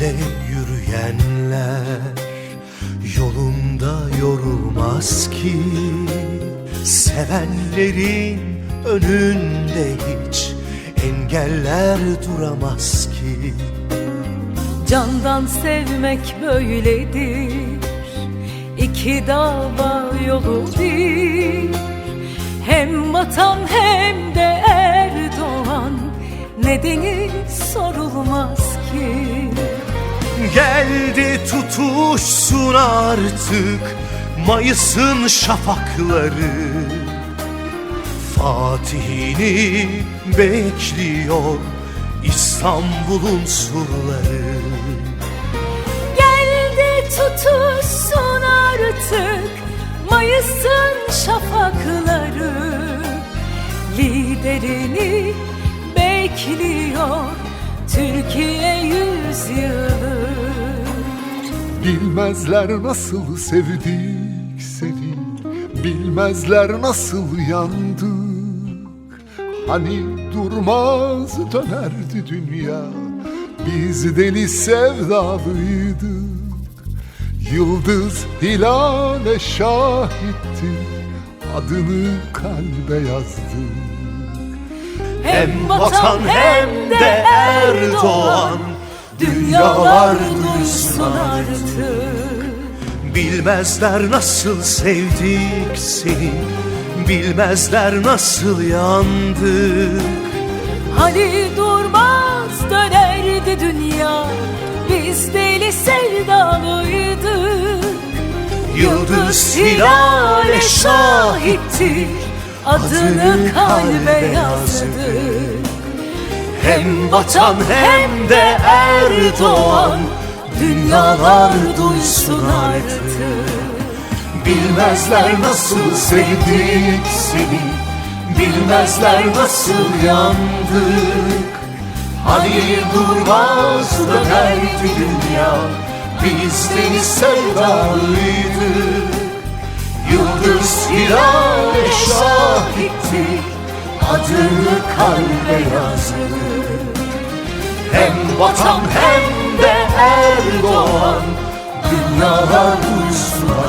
ile yürüyenler Yolunda yorulmaz ki. Sevenlerin önünde hiç Engeller duramaz ki. Candan sevmek böyledir. İki dava yolu bir. Hem vatan hem de Erdoğan Nedeni sorulmaz ki Geldi tutuşsun artık Mayıs'ın şafakları. Fatih'ini bekliyor İstanbul'un surları. Geldi tutuşsun artık Mayıs'ın şafakları. Liderini bekliyor Türkiye yüzyılı Bilmezler nasıl sevdik seni Bilmezler nasıl yandık. Hani durmaz dönerdi dünya Biz deli sevdalıydık. Yıldız hilale şahitti Adını kalbe yazdık. Hem vatan hem de Erdoğan Dünyalar duysun artık. Bilmezler nasıl sevdik seni. Bilmezler nasıl yandık. Hani durmaz dönerdi dünya. Biz deli sevdalıydık. Yıldız hilale şahittir. Adını kalbe yazdık Hem vatan hem de Erdoğan. Dünyalar duysun artık. Bilmezler nasıl sevdik seni. Bilmezler nasıl yandık. Hani durmaz dönerdi dünya. Biz deniz sevdalıydık. Yıldız hilale şahittik Adını kalbe yazdık Hem vatan hem de Erdoğan Dünyalar duysun